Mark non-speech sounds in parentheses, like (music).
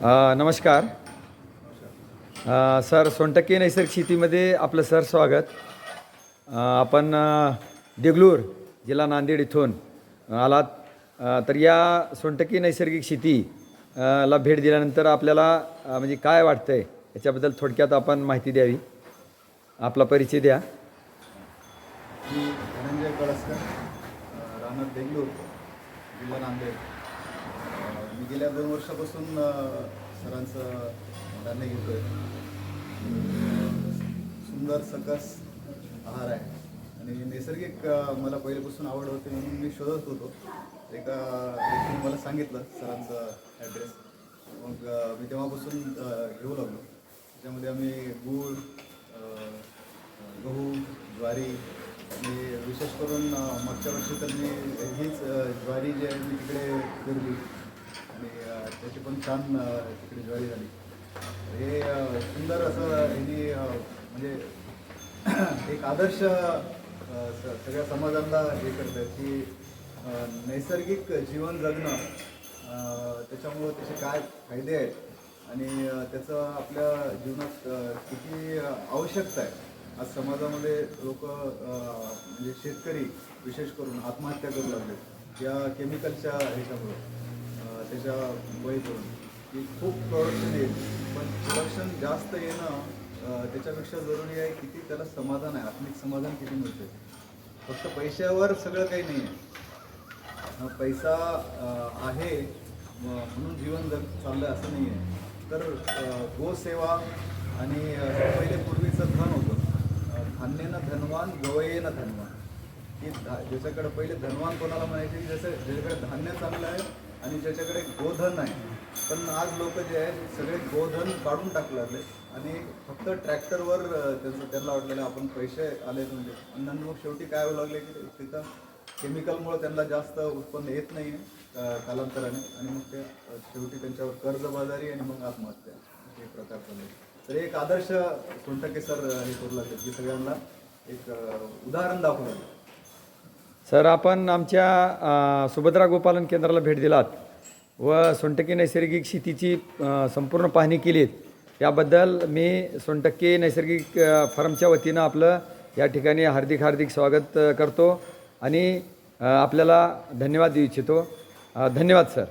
नमस्कार. सर सोनटक्के नैसर्गिक शेतीमध्ये आपलं सर स्वागत. आपण देगलूर जिल्हा नांदेड इथून आलात. तर या सोनटक्के नैसर्गिक शेती ला भेट दिल्यानंतर आपल्याला म्हणजे काय वाटतं आहे याच्याबद्दल थोडक्यात आपण माहिती द्यावी. आपला परिचय द्या. मी धनंजय कळसकर राहणार जिल्हा नांदेड. आम्ही मी गेल्या दोन वर्षापासून सरांचं धान्य घेतोय. सुंदर सकस आहार आहे. आणि नैसर्गिक मला पहिल्यापासून आवड होती म्हणून मी शोधत होतो. एका व्यक्तीने मला सांगितलं सरांचा ॲड्रेस मग मी तेव्हापासून घेऊ लागलो. त्याच्यामध्ये आम्ही गूळ गहू ज्वारी आणि विशेष करून मागच्या वर्षी तर मी हीच ज्वारी जी आहे मी तिकडे पेरली. त्याची पण छान तिकडे ज्वारी झाली. हे सुंदर असं ह्यांनी म्हणजे (clears throat) एक आदर्श सगळ्या समाजाला हे करतं की नैसर्गिक जीवन जगणं त्याच्यामुळं त्याचे काय फायदे आहेत आणि त्याचं आपल्या जीवनात किती आवश्यकता आहे. आज समाजामध्ये लोक म्हणजे शेतकरी विशेष करून आत्महत्या करू लागले या केमिकलच्या ह्याच्यामुळं. त्याच्या बळी की खूप प्रोडक्शन येईल पण प्रोडक्शन जास्त येणं त्याच्यापेक्षा जरुरी आहे किती त्याला समाधान आहे. आत्मिक समाधान किती मिळते? फक्त पैशावर सगळं काही नाही आहे पैसा आहे म्हणून जीवन जग चाललं असं नाही आहे तर गोसेवा आणि पहिले पूर्वीचं धन होतं. धान्येनं धान्यनं धनवान गवयेनं धनवान. की धा- ज्याच्याकडे पहिले धनवान कोणाला म्हणायचे की जसं ज्याच्याकडे धान्य चांगलं आहे आणि ज्याच्याकडे गोधन आहे पण आज लोक जे आहे सगळे गोधन काढून टाकले लागले. आणि फक्त ट्रॅक्टरवर त्यांचं त्यांना वाटलेलं आपण पैसे आले म्हणजे. आणि नंतर मग शेवटी काय होऊ लागले की तिथं केमिकलमुळे त्यांना जास्त उत्पन्न येत नाही आहे कालांतराने. आणि मग ते शेवटी त्यांच्यावर कर्जबाजारी आणि मग आत्महत्या हे प्रकार चालले तर एक आदर्श सोनटके सर हे करू लागले की सगळ्यांना एक उदाहरण दाखवलं लागले सर आपण आमच्या सुभद्रा गोपालन केंद्राला भेट दिलात व सोनटक्के नैसर्गिक शेतीची संपूर्ण पाहणी केलीत. याबद्दल मी सोनटक्के नैसर्गिक फर्मच्या फार्मच्या वतीनं आपलं या ठिकाणी हार्दिक हार्दिक स्वागत करतो आणि आपल्याला धन्यवाद देऊ इच्छितो. धन्यवाद सर.